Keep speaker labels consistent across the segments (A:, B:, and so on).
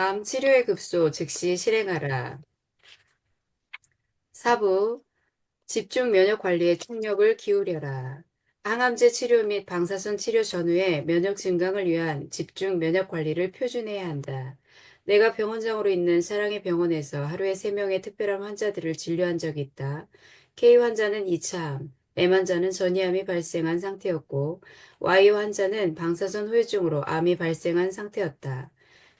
A: 암 치료의 급소 즉시 실행하라. 사부 집중 면역 관리에 총력을 기울여라. 항암제 치료 및 방사선 치료 전후의 면역 증강을 위한 집중 면역 관리를 표준해야 한다. 내가 병원장으로 있는 사랑의 병원에서 하루에 3명의 특별한 환자들을 진료한 적이 있다. K 환자는 2차암, M 환자는 전이암이 발생한 상태였고 Y 환자는 방사선 후유증으로 암이 발생한 상태였다.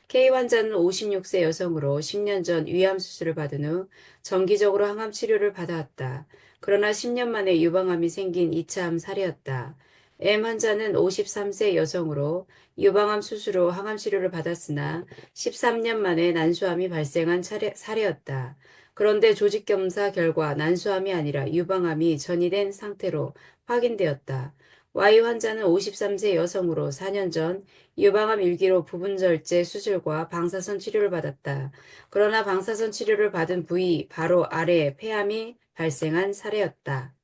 A: K 환자는 56세 여성으로 10년 전 위암 수술을 받은 후 정기적으로 항암 치료를 받아왔다. 그러나 10년 만에 유방암이 생긴 2차암 사례였다. M 환자는 53세 여성으로 유방암 수술 후 항암 치료를 받았으나 13년 만에 난수암이 발생한 차례, 사례였다. 그런데 조직 검사 결과 난수암이 아니라 유방암이 전이된 상태로 확인되었다. Y 환자는 53세 여성으로 4년 전 유방암 1기로 부분절제 수술과 방사선 치료를 받았다. 그러나 방사선 치료를 받은 부위 바로 아래에 폐암이 발생한 사례였다.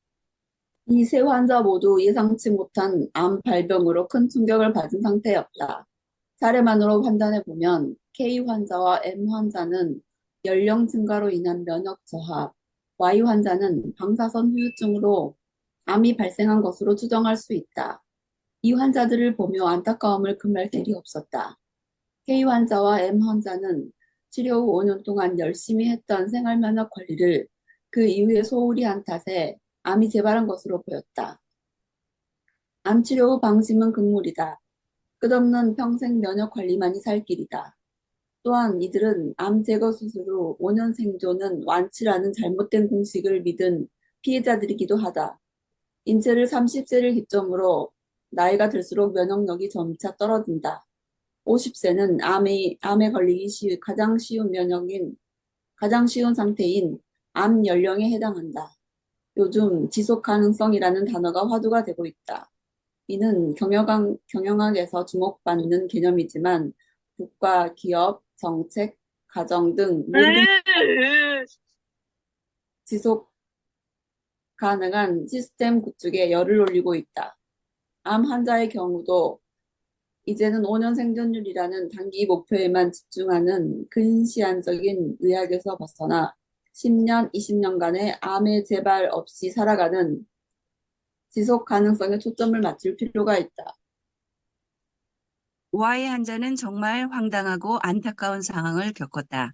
B: 이 세 환자 모두 예상치 못한 암 발병으로 큰 충격을 받은 상태였다. 사례만으로 판단해 보면 K 환자와 M 환자는 연령 증가로 인한 면역 저하, Y 환자는 방사선 후유증으로 암이 발생한 것으로 추정할 수 있다. 이 환자들을 보며 안타까움을 금할 길이 없었다. K 환자와 M 환자는 치료 후 5년 동안 열심히 했던 생활 면역 관리를 그 이후에 소홀히 한 탓에 암이 재발한 것으로 보였다. 암 치료 후 방심은 금물이다. 끝없는 평생 면역 관리만이 살 길이다. 또한 이들은 암 제거 수술 후 5년 생존은 완치라는 잘못된 공식을 믿은 피해자들이기도 하다. 인체를 30세를 기점으로 나이가 들수록 면역력이 점차 떨어진다. 50세는 암에, 암에 걸리기 쉬, 가장 쉬운 면역인, 가장 쉬운 상태인 암 연령에 해당한다. 요즘 지속 가능성이라는 단어가 화두가 되고 있다. 이는 경영학, 경영학에서 주목받는 개념이지만 국가, 기업, 정책, 가정 등 모든 지속 가능한 시스템 구축에 열을 올리고 있다. 암 환자의 경우도 이제는 5년 생존율이라는 단기 목표에만 집중하는 근시안적인 의학에서 벗어나 10년, 20년간의 암의 재발 없이 살아가는 지속 가능성에 초점을 맞출 필요가 있다.
C: Y 환자는 정말 황당하고 안타까운 상황을 겪었다.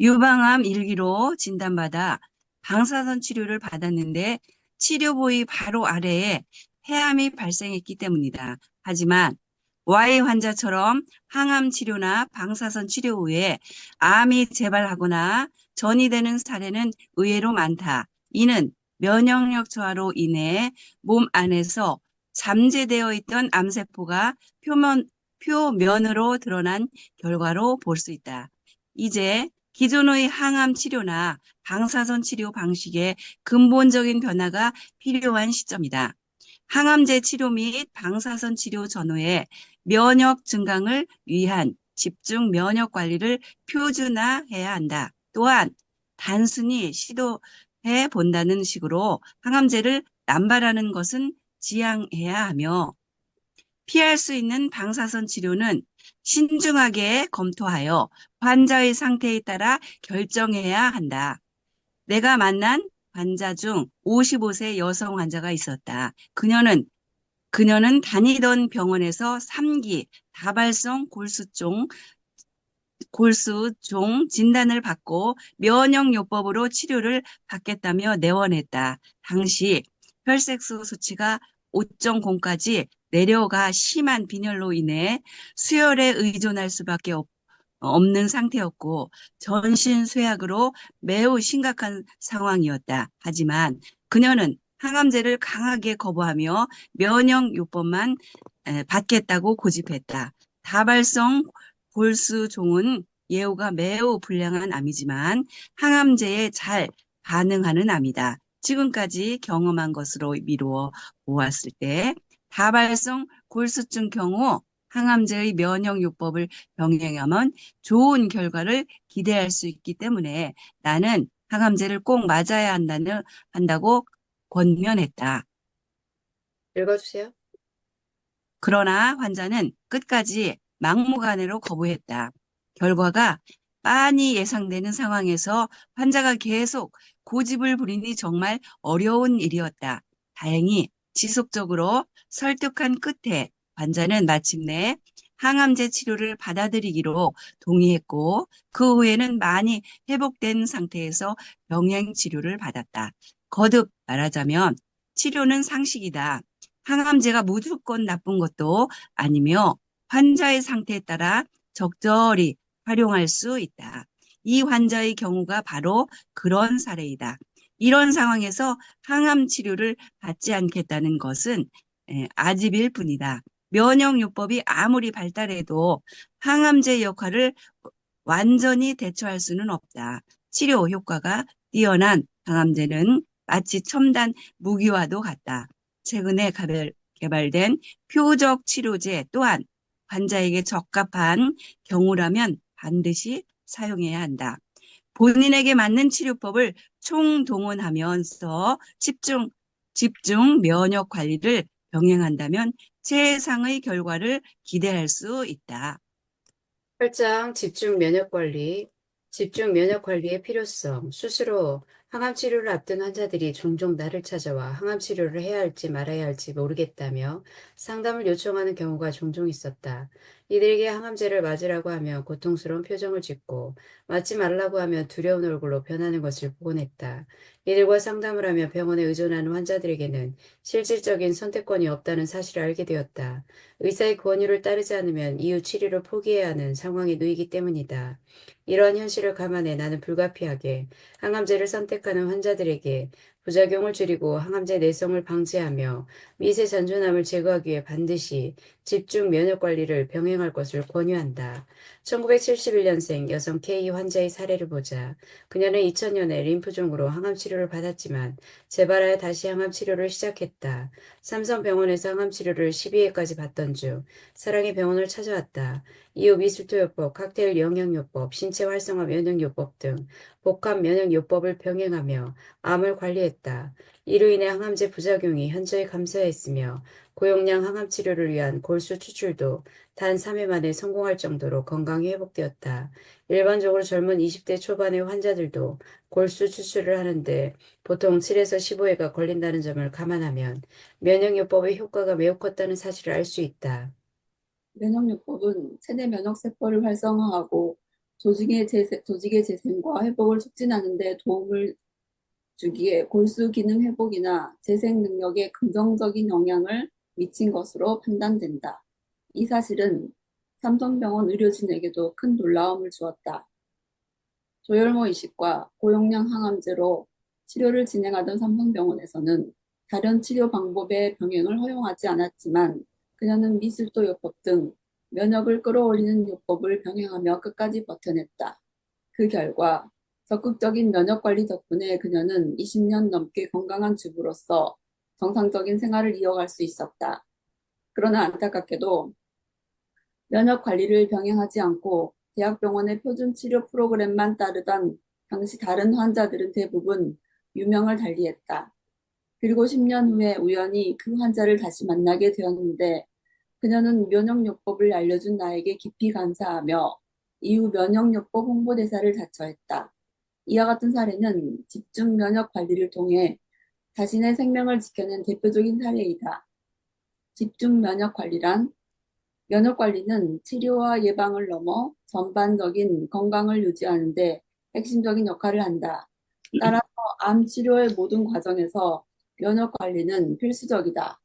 C: 유방암 1기로 진단받아 방사선 치료를 받았는데 치료 부위 바로 아래에 폐암이 발생했기 때문이다. 하지만 Y 환자처럼 항암 치료나 방사선 치료 후에 암이 재발하거나 전이 되는 사례는 의외로 많다. 이는 면역력 저하로 인해 몸 안에서 잠재되어 있던 암세포가 표면, 표면으로 드러난 결과로 볼 수 있다. 이제 기존의 항암 치료나 방사선 치료 방식의 근본적인 변화가 필요한 시점이다. 항암제 치료 및 방사선 치료 전후에 면역 증강을 위한 집중 면역 관리를 표준화해야 한다. 또한 단순히 시도해 본다는 식으로 항암제를 남발하는 것은 지양해야 하며 피할 수 있는 방사선 치료는 신중하게 검토하여 환자의 상태에 따라 결정해야 한다. 내가 만난 환자 중 55세 여성 환자가 있었다. 그녀는 그녀는 다니던 병원에서 3기 다발성 골수종 골수종 진단을 받고 면역요법으로 치료를 받겠다며 내원했다. 당시 혈색소 수치가 5.0까지 내려가 심한 빈혈로 인해 수혈에 의존할 수밖에 없, 없는 상태였고 전신 쇠약으로 매우 심각한 상황이었다. 하지만 그녀는 항암제를 강하게 거부하며 면역요법만 받겠다고 고집했다. 다발성 골수종은 예후가 매우 불량한 암이지만 항암제에 잘 반응하는 암이다. 지금까지 경험한 것으로 미루어 보았을 때 다발성 골수증 경우 항암제의 면역요법을 병행하면 좋은 결과를 기대할 수 있기 때문에 나는 항암제를 꼭 맞아야 한다는, 한다고 권면했다.
A: 읽어주세요.
C: 그러나 환자는 끝까지 막무가내로 거부했다. 결과가 많이 예상되는 상황에서 환자가 계속 고집을 부리니 정말 어려운 일이었다. 다행히 지속적으로 설득한 끝에 환자는 마침내 항암제 치료를 받아들이기로 동의했고 그 후에는 많이 회복된 상태에서 병행 치료를 받았다. 거듭 말하자면 치료는 상식이다. 항암제가 무조건 나쁜 것도 아니며 환자의 상태에 따라 적절히 활용할 수 있다. 이 환자의 경우가 바로 그런 사례이다. 이런 상황에서 항암 치료를 받지 않겠다는 것은 에, 아집일 뿐이다. 면역요법이 아무리 발달해도 항암제 역할을 완전히 대처할 수는 없다. 치료 효과가 뛰어난 항암제는 마치 첨단 무기와도 같다. 최근에 개발- 개발된 표적 치료제 또한 환자에게 적합한 경우라면 반드시 사용해야 한다. 본인에게 맞는 치료법을 총동원하면서 집중, 집중 면역 관리를 병행한다면 최상의 결과를 기대할 수 있다.
A: 8장 집중 면역 관리. 집중 면역 관리의 필요성. 스스로 항암 치료를 앞둔 환자들이 종종 나를 찾아와 항암 치료를 해야 할지 말아야 할지 모르겠다며 상담을 요청하는 경우가 종종 있었다. 이들에게 항암제를 맞으라고 하면 고통스러운 표정을 짓고 맞지 말라고 하면 두려운 얼굴로 변하는 것을 보곤 했다. 이들과 상담을 하며 병원에 의존하는 환자들에게는 실질적인 선택권이 없다는 사실을 알게 되었다. 의사의 권유를 따르지 않으면 이후 치료를 포기해야 하는 상황에 놓이기 때문이다. 이러한 현실을 감안해 나는 불가피하게 항암제를 선택하는 환자들에게 부작용을 줄이고 항암제 내성을 방지하며 미세 잔존함을 제거하기 위해 반드시 집중 면역 관리를 병행할 것을 권유한다. 1971년생 여성 K 환자의 사례를 보자. 그녀는 2000년에 림프종으로 항암 치료를 받았지만 재발하여 다시 항암 치료를 시작했다. 삼성병원에서 항암 치료를 12회까지 받던 중 사랑의 병원을 찾아왔다. 이후 미술토요법, 칵테일 영양요법, 신체 활성화 면역요법 등 복합 면역요법을 병행하며 암을 관리했다. 이로 인해 항암제 부작용이 현저히 감소했으며 고용량 항암 치료를 위한 골수 추출도 단 3회 만에 성공할 정도로 건강이 회복되었다. 일반적으로 젊은 20대 초반의 환자들도 골수 추출을 하는데 보통 7에서 15회가 걸린다는 점을 감안하면 면역요법의 효과가 매우 컸다는 사실을 알 수 있다.
B: 면역요법은 체내 면역세포를 활성화하고 조직의 재생, 조직의 재생과 회복을 촉진하는 데 도움을 주기에 골수 기능 회복이나 재생 능력에 긍정적인 영향을 미친 것으로 판단된다. 이 사실은 삼성병원 의료진에게도 큰 놀라움을 주었다. 조혈모 이식과 고용량 항암제로 치료를 진행하던 삼성병원에서는 다른 치료 방법의 병행을 허용하지 않았지만 그녀는 미술도 요법 등 면역을 끌어올리는 요법을 병행하며 끝까지 버텨냈다. 그 결과 적극적인 면역 관리 덕분에 그녀는 20년 넘게 건강한 주부로서 정상적인 생활을 이어갈 수 있었다. 그러나 안타깝게도 면역 관리를 병행하지 않고 대학병원의 표준 치료 프로그램만 따르던 당시 다른 환자들은 대부분 유명을 달리했다. 그리고 10년 후에 우연히 그 환자를 다시 만나게 되었는데 그녀는 면역요법을 알려준 나에게 깊이 감사하며 이후 면역요법 홍보대사를 자처했다. 이와 같은 사례는 집중 면역 관리를 통해 자신의 생명을 지켜낸 대표적인 사례이다. 집중 면역 관리란 면역 관리는 치료와 예방을 넘어 전반적인 건강을 유지하는 데 핵심적인 역할을 한다. 따라서 암 치료의 모든 과정에서 면역 관리는 필수적이다.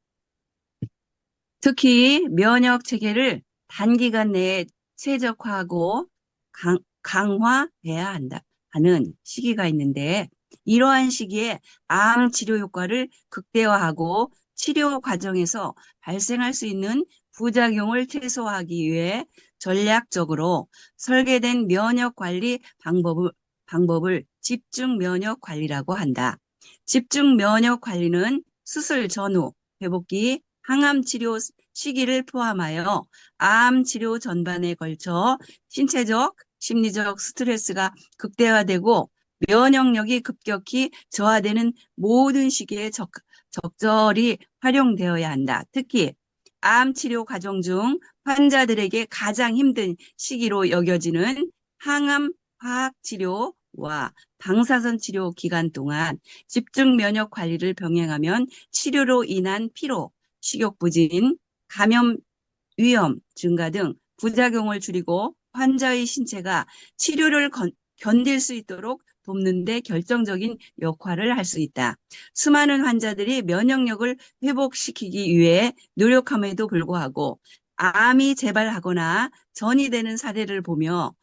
C: 특히 면역 체계를 단기간 내에 최적화하고 강, 강화해야 한다 하는 시기가 있는데 이러한 시기에 암 치료 효과를 극대화하고 치료 과정에서 발생할 수 있는 부작용을 최소화하기 위해 전략적으로 설계된 면역 관리 방법을, 방법을 집중 면역 관리라고 한다. 집중 면역 관리는 수술 전후, 회복기, 항암 치료 시기를 포함하여 암 치료 전반에 걸쳐 신체적, 심리적 스트레스가 극대화되고 면역력이 급격히 저하되는 모든 시기에 적, 적절히 활용되어야 한다. 특히 암 치료 과정 중 환자들에게 가장 힘든 시기로 여겨지는 항암 화학 치료 와 방사선 치료 기간 동안 집중 면역 관리를 병행하면 치료로 인한 피로, 식욕 부진, 감염 위험 증가 등 부작용을 줄이고 환자의 신체가 치료를 건- 견딜 수 있도록 돕는 데 결정적인 역할을 할 수 있다. 수많은 환자들이 면역력을 회복시키기 위해 노력함에도 불구하고 암이 재발하거나 전이 되는 사례를 보며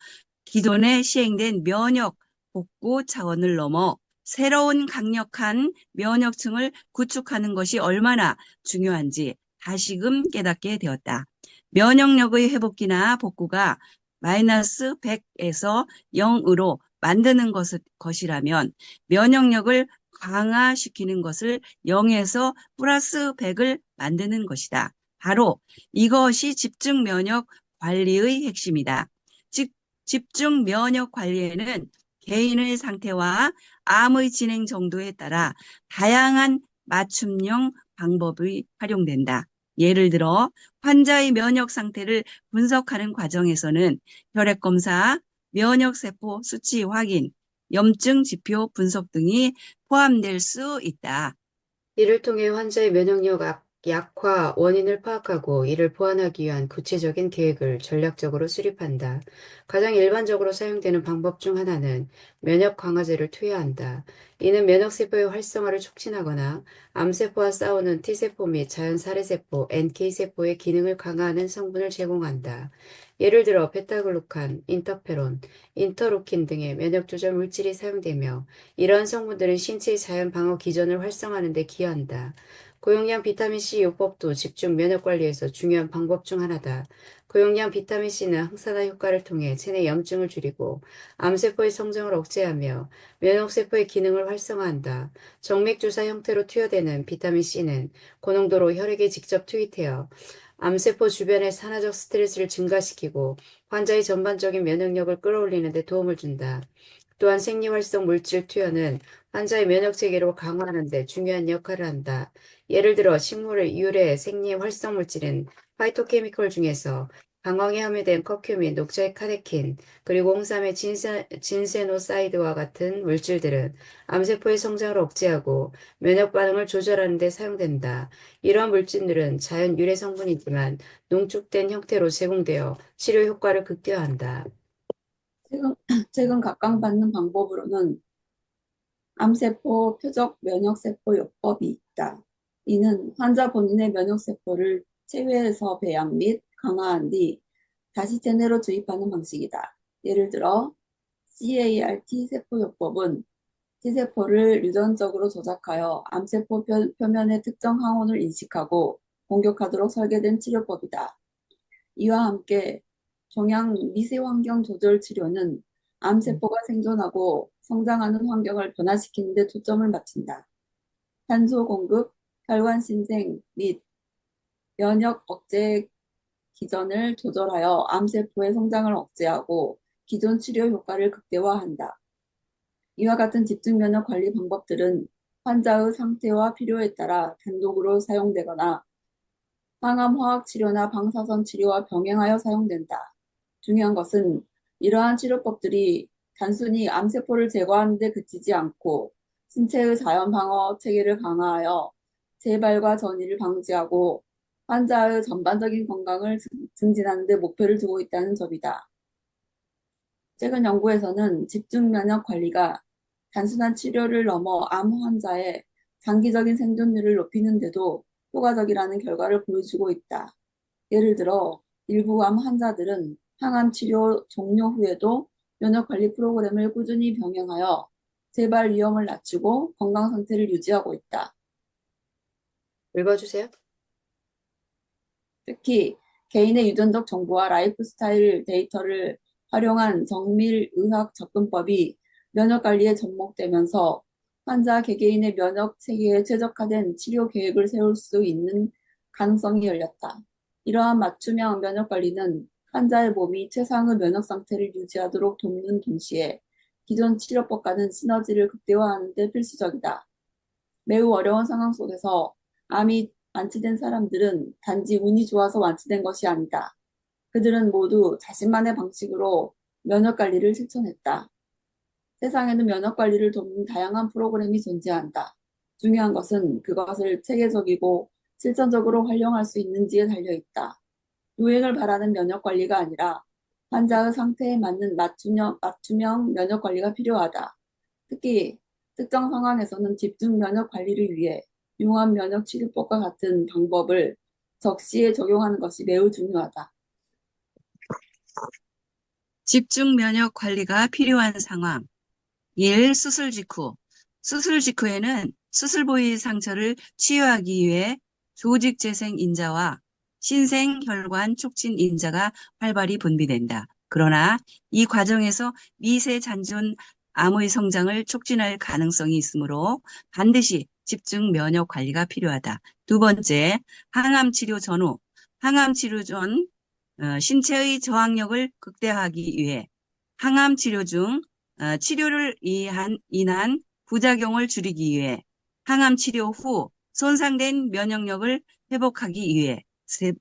C: 기존에 시행된 면역 복구 차원을 넘어 새로운 강력한 면역층을 구축하는 것이 얼마나 중요한지 다시금 깨닫게 되었다. 면역력의 회복기나 복구가 마이너스 100에서 0으로 만드는 것, 것이라면 면역력을 강화시키는 것을 0에서 플러스 100을 만드는 것이다. 바로 이것이 집중 면역 관리의 핵심이다. 즉, 집중 면역 관리에는 개인의 상태와 암의 진행 정도에 따라 다양한 맞춤형 방법이 활용된다. 예를 들어 환자의 면역 상태를 분석하는 과정에서는 혈액 검사, 면역 세포 수치 확인, 염증 지표 분석 등이 포함될 수 있다.
A: 이를 통해 환자의 면역력 악- 약화 원인을 파악하고 이를 보완하기 위한 구체적인 계획을 전략적으로 수립한다. 가장 일반적으로 사용되는 방법 중 하나는 면역 강화제를 투여한다. 이는 면역세포의 활성화를 촉진하거나 암세포와 싸우는 T세포 및 자연 살해세포, NK세포의 기능을 강화하는 성분을 제공한다. 예를 들어 베타글루칸, 인터페론, 인터루킨 등의 면역 조절 물질이 사용되며 이러한 성분들은 신체의 자연 방어 기전을 활성화하는 데 기여한다. 고용량 비타민C 요법도 집중 면역 관리에서 중요한 방법 중 하나다. 고용량 비타민C는 항산화 효과를 통해 체내 염증을 줄이고 암세포의 성장을 억제하며 면역세포의 기능을 활성화한다. 정맥주사 형태로 투여되는 비타민C는 고농도로 혈액에 직접 투입되어 암세포 주변의 산화적 스트레스를 증가시키고 환자의 전반적인 면역력을 끌어올리는 데 도움을 준다. 또한 생리활성 물질 투여는 환자의 면역 체계를 강화하는 데 중요한 역할을 한다. 예를 들어 식물의 유래 생리 활성 물질은 파이토케미컬 중에서 방광에 함유된 커큐민, 녹차의 카네킨, 그리고 홍삼의 진세, 진세노사이드와 같은 물질들은 암세포의 성장을 억제하고 면역 반응을 조절하는 데 사용된다. 이러한 물질들은 자연 유래 성분이지만 농축된 형태로 제공되어 치료 효과를 극대화한다.
B: 최근, 최근 각광받는 방법으로는 암세포 표적 면역세포 요법이 있다. 이는 환자 본인의 면역세포를 체외에서 배양 및 강화한 뒤 다시 체내로 주입하는 방식이다. 예를 들어 CAR-T 세포 요법은 T세포를 유전적으로 조작하여 암세포 표- 표면의 특정 항원을 인식하고 공격하도록 설계된 치료법이다. 이와 함께 종양 미세 환경 조절 치료는 암세포가 생존하고 성장하는 환경을 변화시키는 데 초점을 맞춘다. 탄소 공급, 혈관 신생 및 면역 억제 기전을 조절하여 암세포의 성장을 억제하고 기존 치료 효과를 극대화한다. 이와 같은 집중 면역 관리 방법들은 환자의 상태와 필요에 따라 단독으로 사용되거나 항암 화학 치료나 방사선 치료와 병행하여 사용된다. 중요한 것은 이러한 치료법들이 단순히 암세포를 제거하는 데 그치지 않고 신체의 자연 방어 체계를 강화하여 재발과 전이를 방지하고 환자의 전반적인 건강을 증- 증진하는 데 목표를 두고 있다는 점이다. 최근 연구에서는 집중 면역 관리가 단순한 치료를 넘어 암 환자의 장기적인 생존율을 높이는 데도 효과적이라는 결과를 보여주고 있다. 예를 들어 일부 암 환자들은 항암 치료 종료 후에도 면역 관리 프로그램을 꾸준히 병행하여 재발 위험을 낮추고 건강 상태를 유지하고 있다.
A: 읽어주세요.
B: 특히 개인의 유전적 정보와 라이프 스타일 데이터를 활용한 정밀 의학 접근법이 면역 관리에 접목되면서 환자 개개인의 면역 체계에 최적화된 치료 계획을 세울 수 있는 가능성이 열렸다. 이러한 맞춤형 면역 관리는 환자의 몸이 최상의 면역 상태를 유지하도록 돕는 동시에 기존 치료법과는 시너지를 극대화하는 데 필수적이다. 매우 어려운 상황 속에서 암이 완치된 사람들은 단지 운이 좋아서 완치된 것이 아니다. 그들은 모두 자신만의 방식으로 면역 관리를 실천했다. 세상에는 면역 관리를 돕는 다양한 프로그램이 존재한다. 중요한 것은 그것을 체계적이고 실천적으로 활용할 수 있는지에 달려 있다. 유행을 바라는 면역 관리가 아니라 환자의 상태에 맞는 맞춤형, 맞춤형 면역 관리가 필요하다. 특히 특정 상황에서는 집중 면역 관리를 위해 융합 면역 치료법과 같은 방법을 적시에 적용하는 것이 매우 중요하다.
C: 집중 면역 관리가 필요한 상황. 1. 수술 직후. 수술 직후에는 수술 부위 상처를 치유하기 위해 조직 재생 인자와 신생 혈관 촉진 인자가 활발히 분비된다. 그러나 이 과정에서 미세 잔존 암의 성장을 촉진할 가능성이 있으므로 반드시 집중 면역 관리가 필요하다. 두 번째, 항암 치료 전후. 항암 치료 전 어, 신체의 저항력을 극대화하기 위해 항암 치료 중 어, 치료를 인한, 인한 부작용을 줄이기 위해 항암 치료 후 손상된 면역력을 회복하기 위해 세,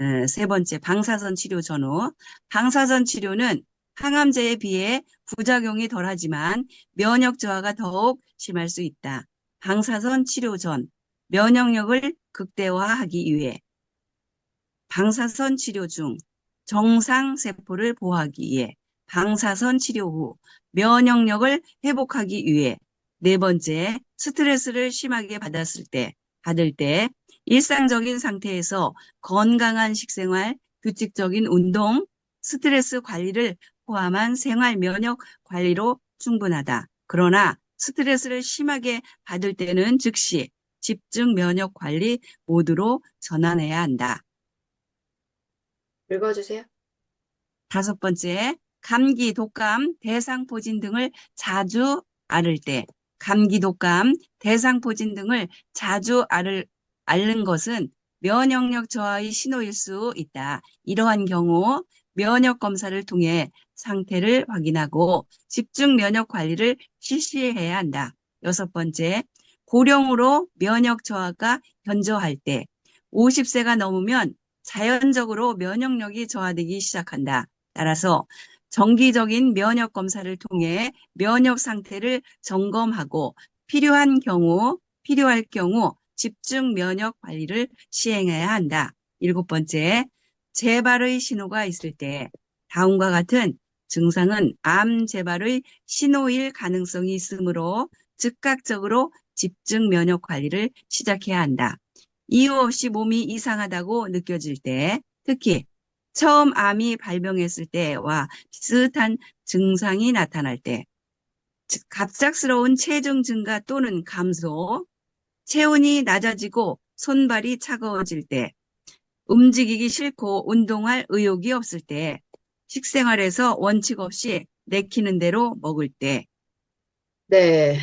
C: 어, 세 번째 방사선 치료 전후 방사선 치료는 항암제에 비해 부작용이 덜하지만 면역 저하가 더욱 심할 수 있다. 방사선 치료 전 면역력을 극대화하기 위해 방사선 치료 중 정상 세포를 보호하기 위해 방사선 치료 후 면역력을 회복하기 위해 네 번째 스트레스를 심하게 받았을 때 받을 때 일상적인 상태에서 건강한 식생활, 규칙적인 운동, 스트레스 관리를 포함한 생활 면역 관리로 충분하다. 그러나 스트레스를 심하게 받을 때는 즉시 집중 면역 관리 모드로 전환해야 한다.
A: 읽어주세요.
C: 다섯 번째, 감기, 독감, 대상포진 등을 자주 앓을 때, 감기, 독감, 대상포진 등을 자주 앓을, 앓는 것은 면역력 저하의 신호일 수 있다. 이러한 경우 면역 검사를 통해 상태를 확인하고 집중 면역 관리를 실시해야 한다. 여섯 번째, 고령으로 면역 저하가 현저할 때, 50세가 넘으면 자연적으로 면역력이 저하되기 시작한다. 따라서 정기적인 면역 검사를 통해 면역 상태를 점검하고 필요한 경우, 필요할 경우 집중 면역 관리를 시행해야 한다. 일곱 번째, 재발의 신호가 있을 때 다음과 같은 증상은 암 재발의 신호일 가능성이 있으므로 즉각적으로 집중 면역 관리를 시작해야 한다. 이유 없이 몸이 이상하다고 느껴질 때, 특히 처음 암이 발병했을 때와 비슷한 증상이 나타날 때, 즉, 갑작스러운 체중 증가 또는 감소, 체온이 낮아지고 손발이 차가워질 때, 움직이기 싫고 운동할 의욕이 없을 때, 식생활에서 원칙 없이 내키는 대로 먹을 때,
A: 네,